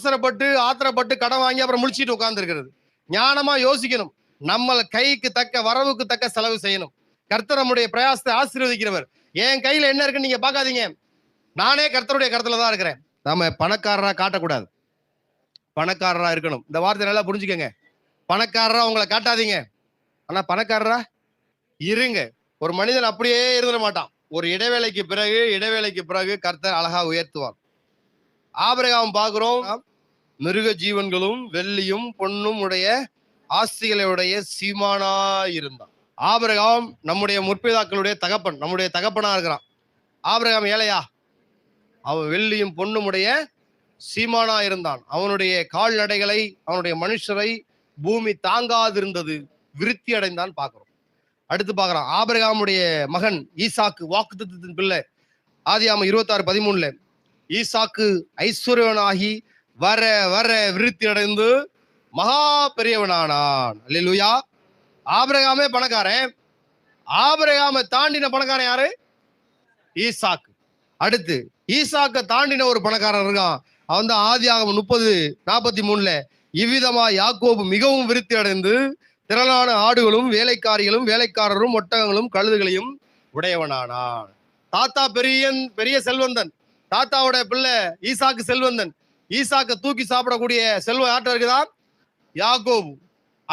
அவசரப்பட்டு ஆத்திரப்பட்டு கடன் வாங்கி அப்புறம் முழிச்சிட்டு உட்கார்ந்துருக்கிறது. ஞானமா யோசிக்கணும். நம்மள கைக்கு தக்க வரவுக்கு தக்க செலவு செய்யணும். கர்த்தர் நம்முடைய பிரயாசத்தை ஆசீர்வதிக்கிறவர். என் கையில என்ன இருக்குன்னு நீங்க பாக்காதீங்க நானே கர்த்தருடைய கருத்துல தான் இருக்கிறேன். நம்ம பணக்காரரா காட்டக்கூடாது. பணக்காரரா இருக்கணும். இந்த வார்த்தை நல்லா புரிஞ்சுக்கங்க. பணக்காரரா உங்களை காட்டாதீங்க. ஆனா பணக்காரரா இருங்க. ஒரு மனிதன் அப்படியே இருந்துட மாட்டான். ஒரு இடைவேளைக்கு பிறகு இடைவேளைக்கு பிறகு கர்த்தர் அழகா உயர்த்துவான் ஆபிரகாம் பாக்குறோம் மிருக ஜீவன்களும் வெள்ளியும் பொன்னும் உடைய ஆஸ்திகளுடைய சீமானா இருந்தான் ஆபிரகாம் நம்முடைய முற்பிதாக்களுடைய தகப்பன் நம்முடைய தகப்பனா இருக்கிறான். ஆபிரகாம் ஏழையா? அவன் வெள்ளியும் பொண்ணும் உடைய சீமானா இருந்தான் அவனுடைய கால்நடைகளை அவனுடைய மனுஷரை பூமி தாங்காதிருந்தது விருத்தி அடைந்தான் பார்க்கிறோம். அடுத்து பார்க்குறான் ஆபிரகாமுடைய மகன் ஈசாக்கு வாக்குத்தத்தின் பிள்ளை. ஆதியாம இருபத்தாறு பதிமூணுல ஈசாக்கு ஐஸ்வர்யவனாகி வர வர விருத்தி அடைந்து மகா பெரியவனானான் அல்லா ஆபரகாமே பணக்காரன். ஆபரகாம தாண்டின பணக்காரன் யாரு? ஈசாக்கு. அடுத்து ஈசாக்க தாண்டின ஒரு பணக்காரன் இருக்கான். அவன் தான் ஆதியாகமம் முப்பது நாற்பத்தி மூணுல. இவ்விதமா யாக்கோபு மிகவும் விருத்தி அடைந்து திரளான ஆடுகளும் வேலைக்காரிகளும் வேலைக்காரரும் ஒட்டகங்களும் கழுதுகளையும் உடையவனானான். தாத்தா பெரிய பெரிய செல்வந்தன். தாத்தாவோட பிள்ளை ஈசாக்கு செல்வந்தன். ஈசாக்க தூக்கி சாப்பிடக்கூடிய செல்வம் யார்கிட்ட இருக்குதான் யாக்கோபு.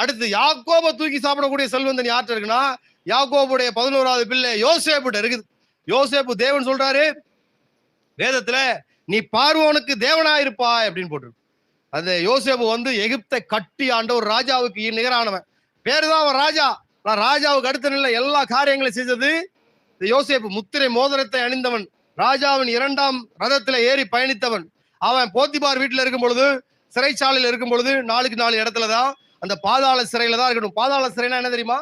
அடுத்து யாக்கோபை தூக்கி சாப்பிடக்கூடிய செல்வந்தன் யார்கிட்ட இருக்குன்னா யாக்கோபுடைய பதினோராவது பிள்ளை யோசேப்புட்ட இருக்குது. யோசேப்பு தேவன் சொல்றாரு வேதத்துல நீ பார்வோனுக்கு தேவனா இருப்பாய் அப்படின்னு போட்டிருக்கு. அந்த யோசேப்பு வந்து எகிப்தை கட்டி ஆண்ட ஒரு ராஜாவுக்கு நிகரானவன். பேரு தான் அவன் ராஜா. நான் ராஜாவுக்கு அடுத்த நிலை எல்லா காரியங்களையும் செய்தது இந்த யோசேப்பு. முத்திரை மோதிரத்தை அணிந்தவன். ராஜாவின் இரண்டாம் ரதத்துல ஏறி பயணித்தவன். அவன் போத்திபார் வீட்டுல இருக்கும் பொழுது சிறைச்சாலையில் இருக்கும் பொழுது நாளுக்கு நாலு இடத்துல தான் அந்த பாதாள சிறையில தான் இருக்கணும். பாதாள சிறைனா என்ன தெரியுமா?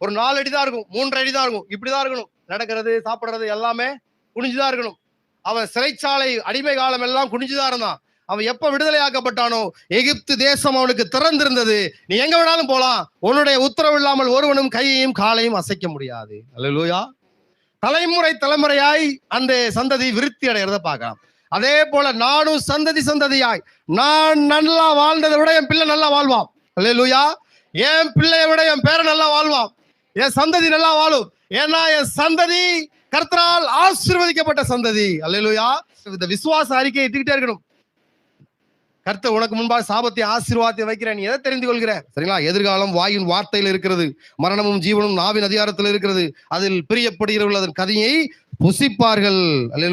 ஒரு நாலு அடி தான் இருக்கும் மூன்று அடி தான் இருக்கும். இப்படிதான் இருக்கணும். நடக்கிறது சாப்பிடுறது எல்லாமே குனிஞ்சுதான் இருக்கணும். அவன் சிறைச்சாலை அடிமை காலம் எல்லாம் குனிஞ்சுதான் இருந்தான். அவன் எப்ப விடுதலை ஆக்கப்பட்டானோ எகிப்து தேசம் அவனுக்கு திறந்திருந்தது. நீ எங்க வேணாலும் போலாம். உன்னுடைய உத்தரவு இல்லாமல் ஒருவனும் கையையும் காலையும் அசைக்க முடியாது. அல்ல லூயா தலைமுறை தலைமுறையாய் அந்த சந்ததி விருத்தி அடைகிறத பார்க்கலாம். அதே போல நானும் சந்ததி சந்ததியாய் நான் நல்லா வாழ்ந்ததை விட என் பிள்ளை நல்லா வாழ்வான் அல்லேலூயா. என் பிள்ளையை விட என் பேரை நல்லா வாழ்வான் என் சந்ததி நல்லா வாழும். ஏன்னா என் சந்ததி கர்த்தரால் ஆசீர்வதிக்கப்பட்ட சந்ததி. அல்லேலூயா. இந்த விசுவாச அறிக்கையை இட்டுக்கிட்டே இருக்கணும். கர்த்தர் உனக்கு முன்பாக சாபத்தை ஆசீர்வாதத்தை வைக்கிறேன். நீ எதை தெரிந்து கொள்கிற சரிங்களா? எதிர்காலம் வாயின் வார்த்தையில் இருக்கிறது. மரணமும் ஜீவனும் நாவின் அதிகாரத்தில் இருக்கிறது. அதில் பிரியப்படுகிறவர்கள் அதன் கதையை புசிப்பார்கள். அல்லையா